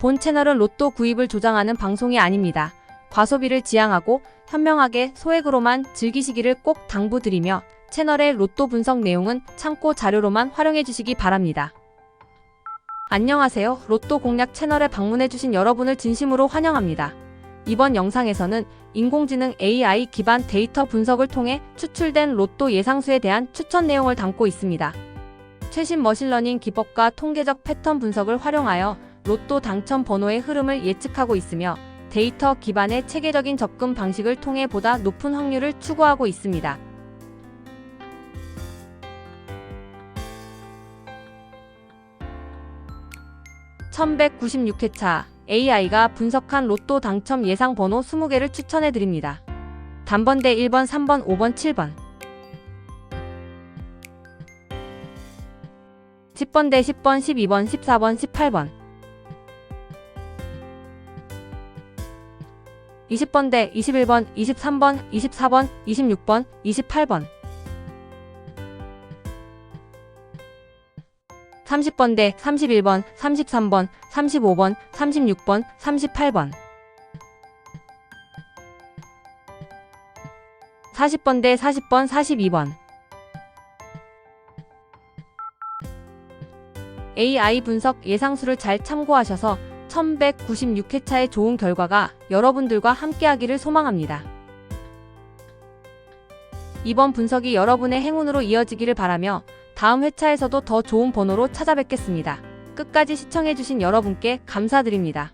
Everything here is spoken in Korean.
본 채널은 로또 구입을 조장하는 방송이 아닙니다. 과소비를 지향하고 현명하게 소액으로만 즐기시기를 꼭 당부드리며 채널의 로또 분석 내용은 참고 자료로만 활용해 주시기 바랍니다. 안녕하세요. 로또 공략 채널에 방문해 주신 여러분을 진심으로 환영합니다. 이번 영상에서는 인공지능 AI 기반 데이터 분석을 통해 추출된 로또 예상수에 대한 추천 내용을 담고 있습니다. 최신 머신러닝 기법과 통계적 패턴 분석을 활용하여 로또 당첨 번호의 흐름을 예측하고 있으며 데이터 기반의 체계적인 접근 방식을 통해 보다 높은 확률을 추구하고 있습니다. (1196회차) AI가 분석한 로또 당첨 예상 번호 20개를 추천해 드립니다. 단번대 1번, 3번, 5번, 7번. 10번대 10번, 12번, 14번, 18번. 20번대 21번, 23번, 24번, 26번, 28번. 30번대 31번, 33번, 35번, 36번, 38번. 40번대 40번, 42번. AI 분석 예상수를 잘 참고하셔서 1196회차의 좋은 결과가 여러분들과 함께하기를 소망합니다. 이번 분석이 여러분의 행운으로 이어지기를 바라며 다음 회차에서도 더 좋은 번호로 찾아뵙겠습니다. 끝까지 시청해주신 여러분께 감사드립니다.